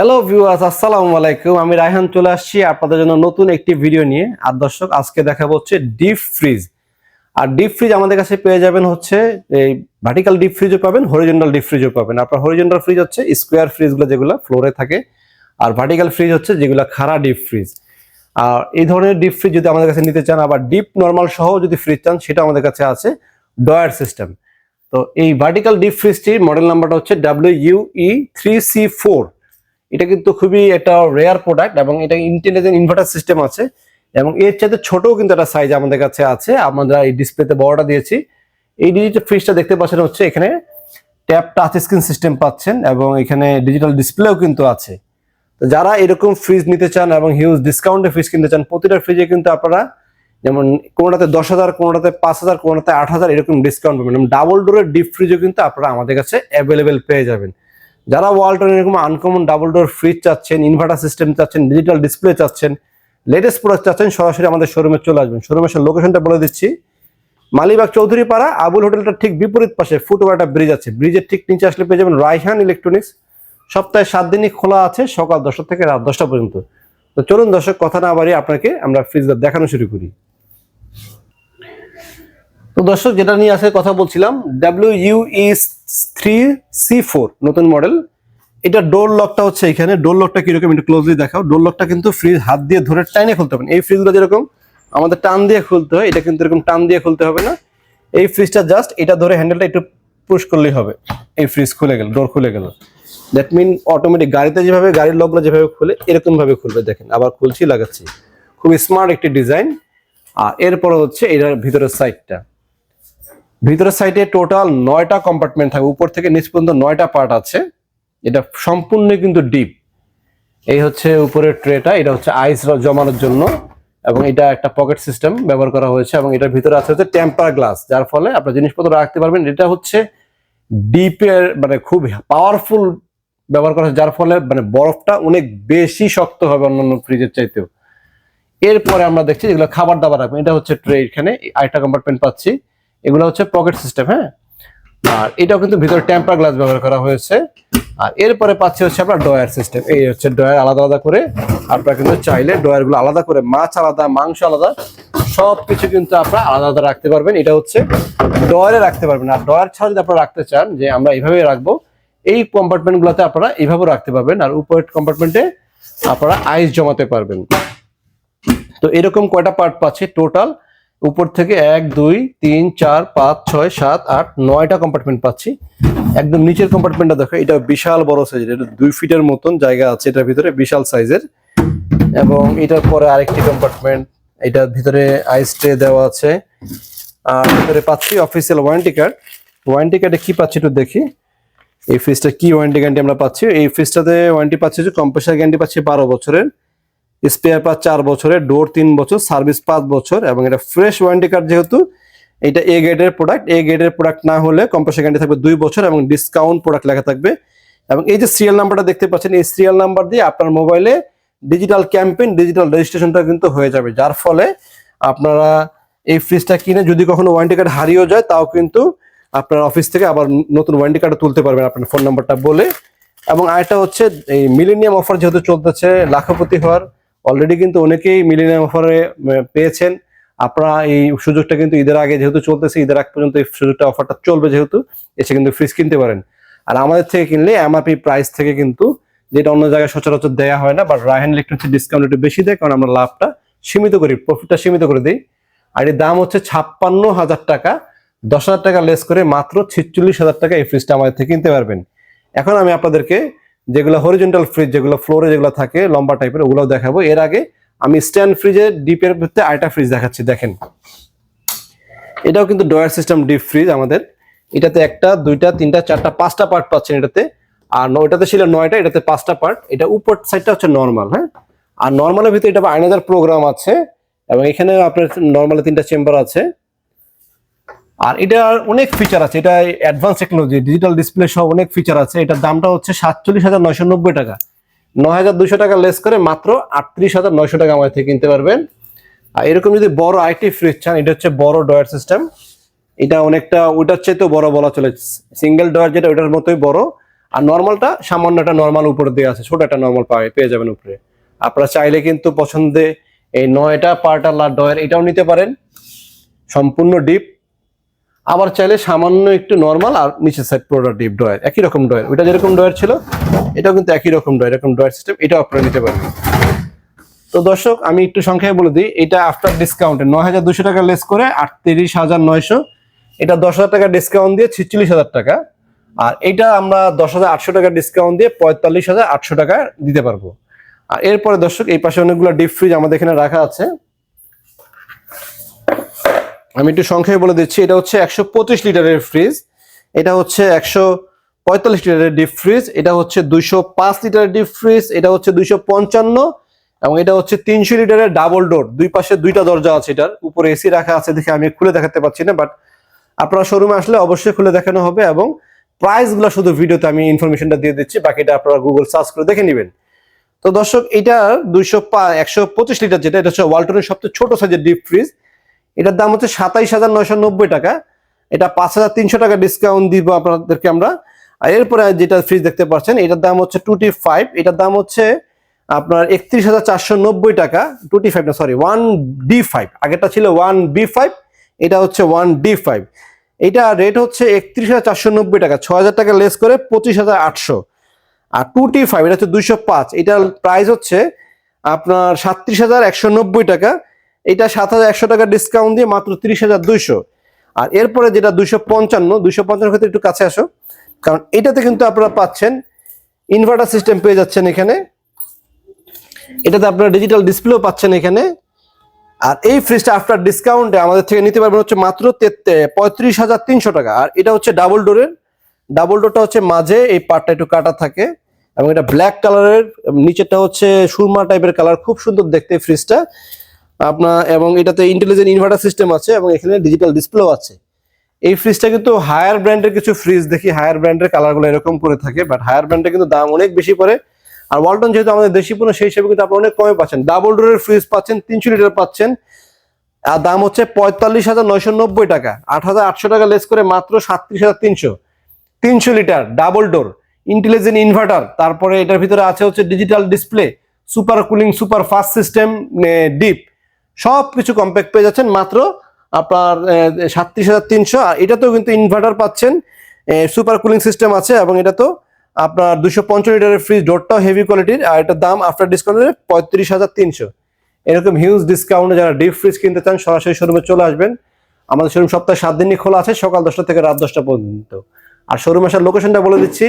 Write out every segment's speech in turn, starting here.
Hello viewers আসসালামু আলাইকুম। আমি রায়হান চলে আসছি আপনাদের জন্য নতুন একটি ভিডিও নিয়ে। আর দর্শক, আজকে দেখাবো হচ্ছে ডিপ ফ্রিজ আর ডিপ ফ্রিজ আমাদের কাছে পেয়ে যাবেন হচ্ছে এই ভার্টিক্যাল ডিপ ফ্রিজও পাবেন হরিজেন্টাল ডিপ ফ্রিজও পাবেন। আপনার হরিজেন্টাল ফ্রিজ হচ্ছে স্কোয়ার ফ্রিজগুলো যেগুলো ফ্লোরে থাকে, আর ভার্টিক্যাল ফ্রিজ হচ্ছে যেগুলো খাড়া ডিপ ফ্রিজ আর এই ধরনের ডিপ ফ্রিজ যদি আমাদের কাছে নিতে চান, আবার ডিপ নর্মাল সহ যদি ফ্রিজ চান সেটা আমাদের কাছে আছে ডয়ার সিস্টেম তো এই ভার্টিক্যাল ডিপ ফ্রিজটির মডেল নাম্বারটা হচ্ছে W U E three C four এটা কিন্তু খুবই একটা রেয়ার প্রোডাক্ট এবং এটা ইন্টেলিজেন্ট ইনভার্টার সিস্টেম আছে এবং এর চাইতে ছোটও কিন্তু একটা সাইজ আমাদের কাছে আছে। আমরা এই ডিসপ্লেতে বড়টা দিয়েছি। এই ডিজিটাল ফ্রিজটা দেখতে পাচ্ছেন হচ্ছে এখানে ট্যাপ টাচ স্ক্রিন সিস্টেম পাচ্ছেন এবং এখানে ডিজিটাল ডিসপ্লেও কিন্তু আছে। তো যারা এরকম ফ্রিজ নিতে চান এবং হিউজ ডিসকাউন্টে ফ্রিজ কিনতে চান, প্রতিটা ফ্রিজে কিন্তু আপনারা যেমন কোনোটাতে দশ হাজার, কোনোটাতে পাঁচ হাজার, কোনোটাতে আট হাজার এরকম ডিসকাউন্ট পাবেন ডাবল ডোরের ডিপ ফ্রিজও কিন্তু আপনারা আমাদের কাছে অ্যাভেলেবেল পেয়ে যাবেন। যারা ওয়ালটন এরকম আনকমন ডাবল ডোর ফ্রিজ চাচ্ছেন ইনভার্টার সিস্টেম চাচ্ছেন ডিজিটাল ডিসপ্লে চাচ্ছেন লেটেস্ট প্রোডাক্ট চাচ্ছেন, সরাসরি আমাদের শোরুমে চলে আসবেন। শোরুমের লোকেশনটা বলে দিচ্ছি। মালিবাগ চৌধুরী পাড়া আবুল হোটেলটার ঠিক বিপরীত পাশে ফুটওভার একটা ব্রিজ আছে। ব্রিজের ঠিক নিচে আসলে পেয়ে যাবেন রাইহান ইলেকট্রনিক্স সপ্তাহে সাত দিনই খোলা আছে, সকাল দশটা থেকে রাত দশটা পর্যন্ত। তো চলুন দর্শক, কথা না বাড়িয়ে আপনাকে আমরা ফ্রিজটা দেখানো শুরু করি। তো দর্শক, যেটা নিয়ে আজকে কথা বলছিলাম W U three C four নতুন মডেল এটা ডোর লকটা হচ্ছে এখানে। ডোর লকটা কীরকম একটু ক্লোজলি দেখাও। ডোর লকটা কিন্তু ফ্রিজ হাত দিয়ে ধরে টাইনে খুলতে হবে এই ফ্রিজগুলো যেরকম, আমাদের টান দিয়ে খুলতে হয়, এটা কিন্তু এরকম টান দিয়ে খুলতে হবে না। এই ফ্রিজটা জাস্ট এটা ধরে হ্যান্ডেলটা একটু পুশ করলেই হবে। এই ফ্রিজ খুলে গেল ডোর খুলে গেল। দ্যাট মিন অটোমেটিক গাড়িতে যেভাবে, গাড়ির লকগুলো যেভাবে খুলে এরকম ভাবে খুলবে, দেখেন। আবার খুলছি, লাগাচ্ছি। খুব স্মার্ট একটি ডিজাইন আর এরপরে হচ্ছে এটার ভিতরের সাইডটা ভিতরের সাইডে টোটাল নয়টা কম্পার্টমেন্ট থাকবে। উপর থেকে নিচ পর্যন্ত নয়টা পার্ট আছে। এটা সম্পূর্ণ কিন্তু ডিপ এই হচ্ছে উপরের ট্রেটা এটা হচ্ছে আইস জমানোর জন্য। এবং এটা একটা পকেট সিস্টেম ব্যবহার করা হয়েছে এবং এটার ভিতরে আছে হচ্ছে টেম্পার গ্লাস যার ফলে আপনার জিনিসপত্র রাখতে পারবেন। এটা হচ্ছে ডিপের মানে খুব পাওয়ারফুল ব্যবহার করা যার ফলে মানে বরফটা অনেক বেশি শক্ত হবে অন্যান্য ফ্রিজের চাইতেও। এরপরে আমরা দেখছি যেগুলো খাবার দাবার রাখবেন, এটা হচ্ছে ট্রে এখানে। আরেকটা কম্পার্টমেন্ট পাচ্ছি। এগুলো হচ্ছে পকেট সিস্টেম হ্যাঁ? আর এটাও কিন্তু ভিতরে টেম্পার গ্লাস ব্যবহার করা হয়েছে। আর এরপরে পাচ্ছি হচ্ছে আপনার ডয়ার সিস্টেম এই হচ্ছে ডয়ার আলাদা আলাদা করে আপনারা কিন্তু চাইলে ডয়ারগুলো আলাদা করে, মাছ আলাদা, মাংস আলাদা সব কিছু কিন্তু আপনারা আলাদা আলাদা রাখতে পারবেন। এটা হচ্ছে ডয়ারে রাখতে পারবেন। আর ডয়ার ছাড়া যদি আপনারা রাখতে চান, যে আমরা এইভাবে রাখব, এই কম্পার্টমেন্ট গুলোতে আপনারা এইভাবে রাখতে পারবেন। আর উপরের কম্পার্টমেন্টে আপনারা আইস জমাতে পারবেন। তো এরকম কয়টা পার্ট পাচ্ছি টোটাল উপর থেকে এক, দুই, তিন, চার, পাঁচ, ছয়, সাত, আট, নয়টা কম্পার্টমেন্ট পাচ্ছি। একদম নিচের কম্পার্টমেন্টটা দেখো, এটা বিশাল বড় সাইজের এটা দুই ফিটের মতন জায়গা আছে এটার ভিতরে, বিশাল সাইজের এবং এটার পরে আরেকটি কম্পার্টমেন্ট এটার ভিতরে আইস ট্রে দেওয়া আছে। আর ভিতরে পাচ্ছি অফিসিয়াল ওয়ারেন্টি কার্ড ওয়ারেন্টি কার্ডে কি পাচ্ছি একটু দেখি। এই ফ্রিজটা কি ওয়ারেন্টি গ্যারান্টি আমরা পাচ্ছি? এই ফ্রিজটাতে ওয়ারেন্টি পাচ্ছি যে কম্প্রেসার গ্যারান্টি পাচ্ছি বারো বছরের। স্পেয়ার পাঁচ চার বছরের ডোর তিন বছর সার্ভিস পাঁচ বছর এবং এটা ফ্রেশ ওয়ারেন্টি কার্ড যেহেতু, এটা এ গ্রেডের প্রোডাক্ট এ গ্রেডের প্রোডাক্ট না হলে কম্প্রেসার গ্যারান্টি থাকবে দুই বছর এবং ডিসকাউন্ট প্রোডাক্ট লেখা থাকবে। এবং এই যে সিরিয়াল নাম্বারটা দেখতে পাচ্ছেন, এই সিরিয়াল নাম্বার দিয়ে আপনার মোবাইলে ডিজিটাল ক্যাম্পেইন ডিজিটাল রেজিস্ট্রেশনটা কিন্তু হয়ে যাবে। যার ফলে আপনারা এই ফ্রিজটা কিনে যদি কখনো ওয়ারেন্টি কার্ড হারিয়েও যায়, তাও কিন্তু আপনার অফিস থেকে আবার নতুন ওয়ারেন্টি কার্ড তুলতে পারবেন আপনার ফোন নাম্বারটা বলে। এবং আরেকটা হচ্ছে, এই মিলেনিয়াম অফার যেহেতু চলতেছে, লাখপতি হওয়ার অলরেডি কিন্তু অনেকেই মিলেনিয়াম অফারে পেয়েছেন। আপনারা এই সুযোগটা কিন্তু ঈদের আগে যেহেতু চলতেছে, ঈদের আগ পর্যন্ত এই সুযোগটা অফারটা চলবে যেহেতু, এসে কিন্তু ফ্রিজ কিনতে পারেন। আর আমাদের থেকে কিনলে এমআরপি প্রাইস থেকে কিন্তু যেটা অন্য জায়গায় সচরাচর দেওয়া হয় না বাট রায়হান ইলেকট্রনিক্স ডিসকাউন্ট একটু বেশি দেয়, কারণ আমরা লাভটা সীমিত করি প্রফিটটা সীমিত করে দিই। আর এর দাম হচ্ছে ছাপ্পান্ন হাজার টাকা, দশ হাজার টাকা লেস করে মাত্র ছিচল্লিশ হাজার টাকা এই ফ্রিজটা আমাদের থেকে কিনতে পারবেন। এখন আমি আপনাদেরকে যেগুলো হরিজেন্টাল ফ্রিজ যেগুলো ফ্লোরে যেগুলো থাকে, লম্বা টাইপের ওগুলো দেখাবো। এর আগে আমি স্ট্যান্ড ফ্রিজের ডিপের ভিতরে আরেকটা ফ্রিজ দেখাচ্ছি, দেখেন। এটাও কিন্তু ডয়ার সিস্টেম ডিপ ফ্রিজ আমাদের। এটাতে একটা, দুইটা, তিনটা, চারটা, পাঁচটা পার্ট পাচ্ছেন এটাতে। আর ওটাতে ছিল নয়টা, এটাতে পাঁচটা পার্ট এটা উপর সাইডটা হচ্ছে নর্মাল হ্যাঁ? আর নর্মালের ভিতরে এটা আইনাদার প্রোগ্রাম আছে। এবং এখানে আপনার নর্মালে তিনটা চেম্বার আছে। আর এটার অনেক ফিচার আছে, এটা অ্যাডভান্স টেকনোলজি ডিজিটাল ডিসপ্লে সহ অনেক ফিচার আছে। এটার দামটা হচ্ছে সাতচল্লিশ হাজার নয়শো নব্বই টাকা। নয় হাজার দুশো টাকা লেস করে মাত্র আটত্রিশ হাজার নয়শো টাকা আমাদের থেকে কিনতে পারবেন। আর এরকম যদি বড় আইটি ফ্রিজ চান, এটা হচ্ছে বড় ডয়ার সিস্টেম এটা অনেকটা, ওইটার চাইতেও বড় বলা চলে। সিঙ্গেল ডয়ার যেটা, ওইটার মতোই বড়। আর নর্মালটা সামান্য একটা নর্মাল উপরে দেওয়া আছে, ছোট একটা নর্মাল পাবে পেয়ে যাবেন উপরে। আপনারা চাইলে কিন্তু পছন্দে এই নয়টা পার্টালা ডয়ের এটাও নিতে পারেন। সম্পূর্ণ ডিপ আবার চাইলে সামান্য একটু নর্মাল আর নিচের সাইড পুরোটা ডিপ ডয়ের একই রকম ডয়ের ওইটা যেরকম ডয়ের ছিল, এটাও কিন্তু একই রকম ডয়ের এরকম ডয়ের সিস্টেম এটাও আপনারা নিতে পারেন তো দর্শক, আমি একটু সংখ্যায় বলে দিই, এটা আফটার ডিসকাউন্টে নয় হাজার দুশো টাকা লেস করে আটত্রিশ হাজার নয়শো। এটা দশ হাজার টাকা ডিসকাউন্ট দিয়ে ছিচল্লিশ হাজার টাকা। আর এটা আমরা দশ হাজার আটশো টাকা ডিসকাউন্ট দিয়ে পঁয়তাল্লিশ হাজার আটশো টাকা দিতে পারব। আর এরপরে দর্শক, এই পাশে অনেকগুলো ডিপ ফ্রিজ আমাদের এখানে রাখা আছে। আমি একটু সংখ্যায় বলে দিচ্ছি, এটা হচ্ছে একশো পঁচিশ লিটারের ফ্রিজ এটা হচ্ছে একশো পঁয়তাল্লিশ লিটারের ডিপ ফ্রিজ এটা হচ্ছে দুইশো পাঁচ লিটারের ডিপ ফ্রিজ এটা হচ্ছে দুইশো পঞ্চান্ন, এবং এটা হচ্ছে তিনশো লিটারের ডাবল ডোর দুই পাশে দুইটা দরজা আছে এটার, উপরে এসি রাখা আছে দেখে আমি খুলে দেখাতে পারছি না বাট আপনারা শোরুমে আসলে অবশ্যই খুলে দেখানো হবে, এবং প্রাইসগুলো শুধু ভিডিওতে আমি ইনফরমেশনটা দিয়ে দিচ্ছি, বাকিটা আপনারা গুগল সার্চ করে দেখে নেবেন। তো দর্শক, এটা দুইশো একশো পঁচিশ লিটার যেটা, এটা হচ্ছে ওয়ালটনের সবচেয়ে ছোট সাইজের ডিপ ফ্রিজ এটার দাম হচ্ছে সাতাইশ হাজার নয়শো নব্বই টাকা। এটা পাঁচ হাজার তিনশো টাকা ডিসকাউন্ট দিব আপনাদেরকে আমরা। আর এরপরে যেটা ফ্রিজ দেখতে পাচ্ছেন, এটার দাম হচ্ছে টুটি ফাইভ এটার দাম হচ্ছে আপনার একত্রিশ হাজার চারশো নব্বই টাকা। টুটি ফাইভ না সরি ওয়ান ডি ফাইভ আগেরটা ছিল ওয়ান বি ফাইভ এটা হচ্ছে ওয়ান ডি ফাইভ এটা রেট হচ্ছে একত্রিশ হাজার চারশো নব্বই টাকা ছ হাজার টাকা লেস করে পঁচিশ হাজার আটশো। আর টু টি ফাইভ এটা হচ্ছে দুইশো পাঁচ, এটার প্রাইস হচ্ছে আপনার সাতত্রিশ হাজার একশো নব্বই টাকা। এটা সাত হাজার একশো টাকা ডিসকাউন্ট দিয়ে মাত্র তিরিশ হাজার দুইশো। আর এরপরে যেটা দুইশো পঞ্চান্ন দুইশো পঞ্চান্ন ক্ষেত্রে একটু কাছে আসো। কারণ এটাতে কিন্তু আপনারা পাচ্ছেন ইনভার্টার সিস্টেম পেয়ে যাচ্ছেন এখানে। এটাতে আপনারা ডিজিটাল ডিসপ্লেও পাচ্ছেন এখানে। আর এই ফ্রিজটা আফটার ডিসকাউন্টে আমাদের থেকে নিতে পারবেন হচ্ছে মাত্র পঁয়ত্রিশ হাজার তিনশো টাকা। আর এটা হচ্ছে ডাবল ডোরের ডাবল ডোরটা হচ্ছে মাঝে, এই পার্টটা একটু কাটা থাকে। এবং এটা ব্ল্যাক কালারের নিচেরটা হচ্ছে সুরমা টাইপের কালার খুব সুন্দর দেখতে এই ফ্রিজটা আপনার, এবং এটাতে ইন্টেলিজেন্ট ইনভার্টার সিস্টেম আছে এবং এখানে ডিজিটাল ডিসপ্লেও আছে। এই ফ্রিজটা কিন্তু হায়ার ব্র্যান্ডের কিছু ফ্রিজ দেখি হায়ার ব্র্যান্ডের কালারগুলো এরকম করে থাকে বাট হায়ার ব্র্যান্ডের কিন্তু দাম অনেক বেশি পড়ে। আর ওয়ালটন যেহেতু আমাদের দেশি পণ্য, সেই হিসেবে কিন্তু আপনারা অনেক কমে পাচ্ছেন। ডাবল ডোরের ফ্রিজ পাচ্ছেন, তিনশো লিটার পাচ্ছেন। আর দাম হচ্ছে পঁয়তাল্লিশ হাজার নয়শো নব্বই টাকা। আট হাজার আটশো টাকা লেস করে মাত্র সাতত্রিশ হাজার তিনশো। তিনশো litre double door intelligent inverter তারপরে এটার ভিতরে আছে হচ্ছে digital display super cooling super fast system deep সব কিছু কম্প্যাক্ট পেয়ে যাচ্ছেন মাত্র আপনার সাতত্রিশ হাজার তিনশো। আর এটাতেও কিন্তু ইনভার্টার পাচ্ছেন সুপার কুলিং সিস্টেম আছে এবং এটা তো আপনার দুশো পঞ্চাশ লিটারের ফ্রিজ ডোরটাও হেভি কোয়ালিটির আর এটার দাম আফটার ডিসকাউন্টে পঁয়ত্রিশ হাজার তিনশো। এরকম হিউজ ডিসকাউন্টে যারা ডিপ ফ্রিজ কিনতে চান, সরাসরি শোরুমে চলে আসবেন। আমাদের শোরুম সপ্তাহে সাত দিনই খোলা আছে, সকাল দশটা থেকে রাত দশটা পর্যন্ত। আর শোরুম আসার লোকেশনটা বলে দিচ্ছি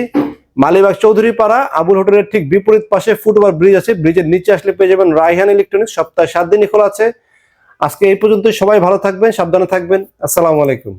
মালিবাগ চৌধুরী পাড়া আবুল হোটেলের ঠিক বিপরীত পাশে ফুটওভার ব্রিজ আছে। ব্রিজের নিচে আসলে পেয়ে যাবেন রায়হান ইলেকট্রনিক্স। সপ্তাহে সাত দিনই খোলা আছে। আজকে এই পর্যন্ত সবাই ভালো থাকবেন, সাবধানে থাকবেন। আসসালামু আলাইকুম।